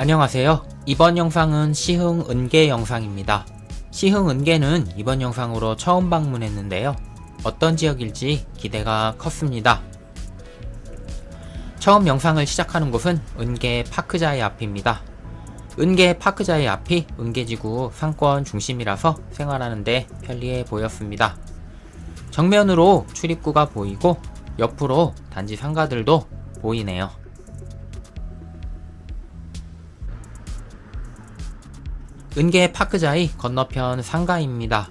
안녕하세요. 이번 영상은 시흥 은계 영상입니다. 시흥 은계는 이번 영상으로 처음 방문했는데요. 어떤 지역일지 기대가 컸습니다. 처음 영상을 시작하는 곳은 은계 파크자의 앞입니다. 은계 파크자의 앞이 은계지구 상권 중심이라서 생활하는데 편리해 보였습니다. 정면으로 출입구가 보이고 옆으로 단지 상가들도 보이네요. 은계 파크자의 건너편 상가입니다.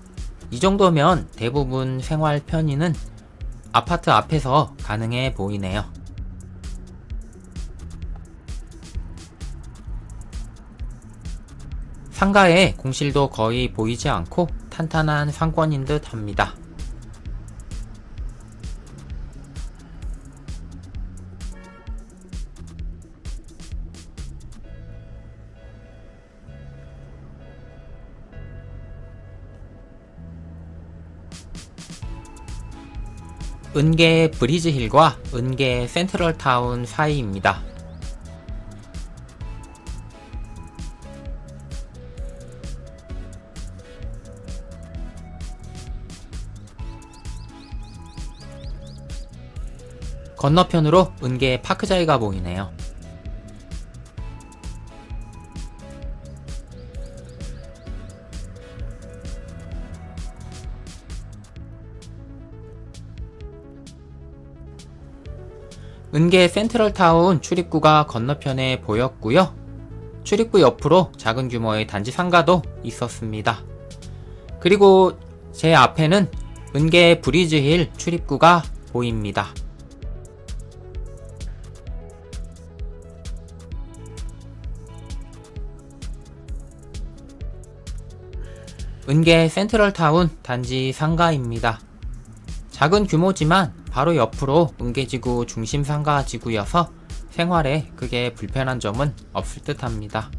이 정도면 대부분 생활 편의는 아파트 앞에서 가능해 보이네요. 상가에 공실도 거의 보이지 않고 탄탄한 상권인 듯 합니다. 은계 브리즈힐과 은계 센트럴타운 사이입니다. 건너편으로 은계 파크자이가 보이네요. 은계 센트럴타운 출입구가 건너편에 보였고요. 출입구 옆으로 작은 규모의 단지 상가도 있었습니다. 그리고 제 앞에는 은계 브리즈힐 출입구가 보입니다. 은계 센트럴타운 단지 상가입니다. 작은 규모지만 바로 옆으로 은계지구 중심 상가 지구여서 생활에 크게 불편한 점은 없을 듯 합니다.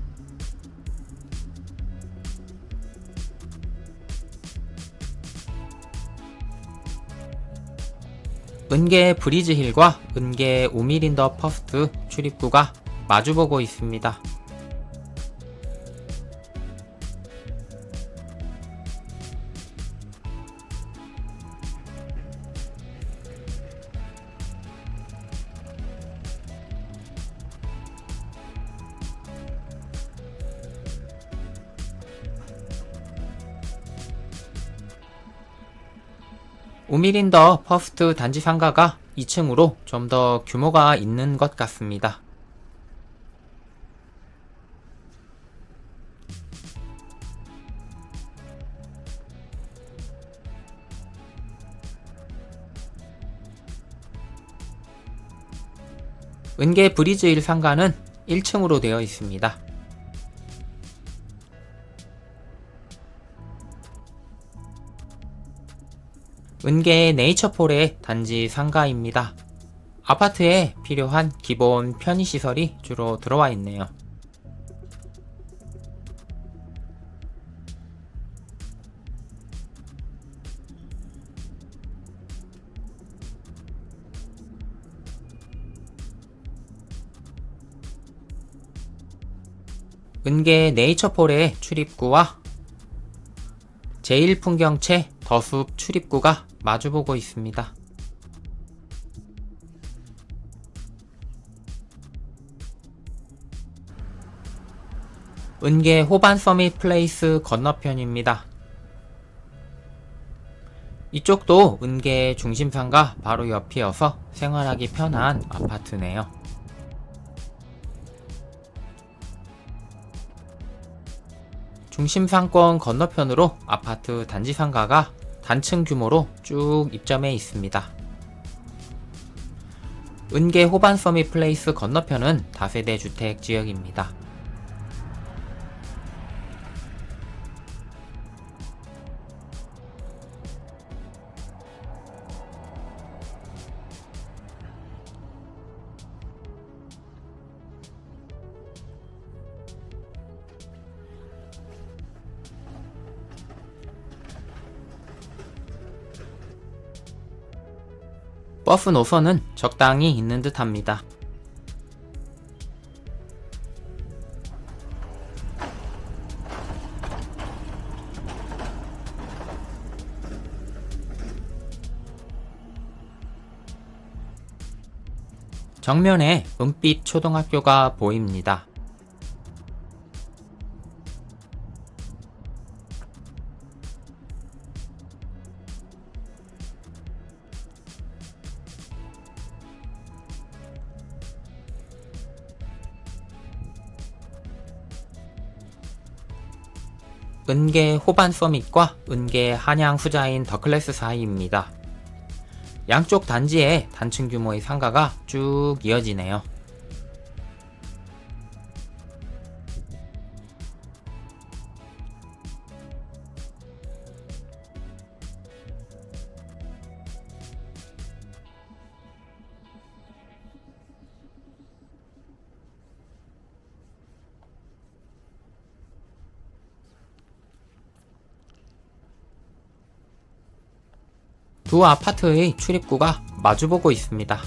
은계 브리즈힐과 은계 오미린더 퍼스트 출입구가 마주보고 있습니다. 오미린더 퍼스트 단지 상가가 2층으로 좀 더 규모가 있는 것 같습니다. 은계 브리즈 1 상가는 1층으로 되어 있습니다. 은계의 네이처폴의 단지 상가입니다. 아파트에 필요한 기본 편의시설이 주로 들어와 있네요. 은계 네이처폴의 출입구와 제1풍경채 더숲 출입구가 마주보고 있습니다. 은계 호반 서밋 플레이스 건너편입니다. 이쪽도 은계 중심상가 바로 옆이어서 생활하기 편한 아파트네요. 중심 상권 건너편으로 아파트 단지 상가가 단층 규모로 쭉 입점해 있습니다. 은계 호반 서밋 플레이스 건너편은 다세대 주택 지역입니다. 버프 노선은 적당히 있는 듯 합니다. 정면에 은빛 초등학교가 보입니다. 은계 호반 서밋과 은계 한양 후자인 더클래스 사이입니다. 양쪽 단지에 단층 규모의 상가가 쭉 이어지네요. 두 아파트의 출입구가 마주보고 있습니다.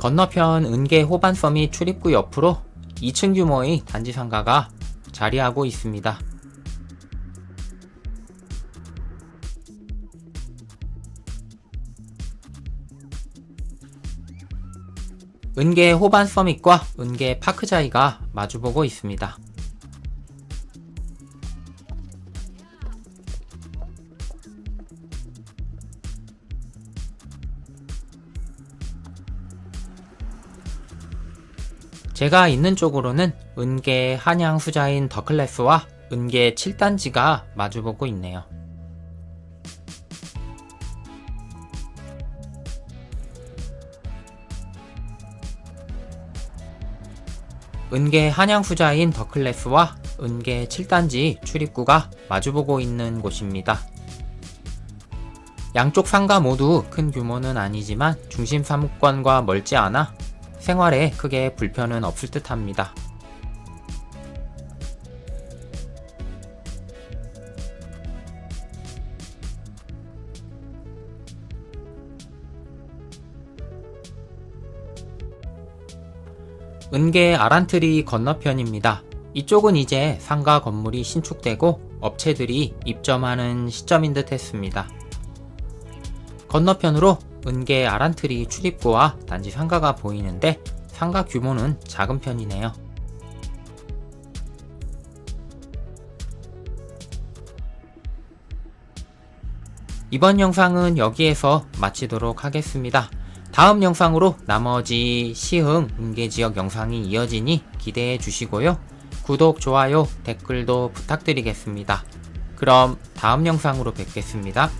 건너편 은계 호반섬 이 출입구 옆으로 2층 규모의 단지 상가가 자리하고 있습니다. 은계 호반 서밋과 은계 파크자이가 마주보고 있습니다. 제가 있는 쪽으로는 은계 한양 후자인 더클래스와 은계 7단지가 마주보고 있네요. 은계 한양 후자인 더클래스와 은계 7단지 출입구가 마주보고 있는 곳입니다. 양쪽 상가 모두 큰 규모는 아니지만 중심 사무권과 멀지 않아 생활에 크게 불편은 없을 듯 합니다. 은계 아란트리 건너편입니다. 이쪽은 이제 상가 건물이 신축되고 업체들이 입점하는 시점인 듯 했습니다. 건너편으로 은계 아란트리 출입구와 단지 상가가 보이는데 상가 규모는 작은 편이네요. 이번 영상은 여기에서 마치도록 하겠습니다. 다음 영상으로 나머지 시흥 은계지역 영상이 이어지니 기대해 주시고요. 구독, 좋아요, 댓글도 부탁드리겠습니다. 그럼 다음 영상으로 뵙겠습니다.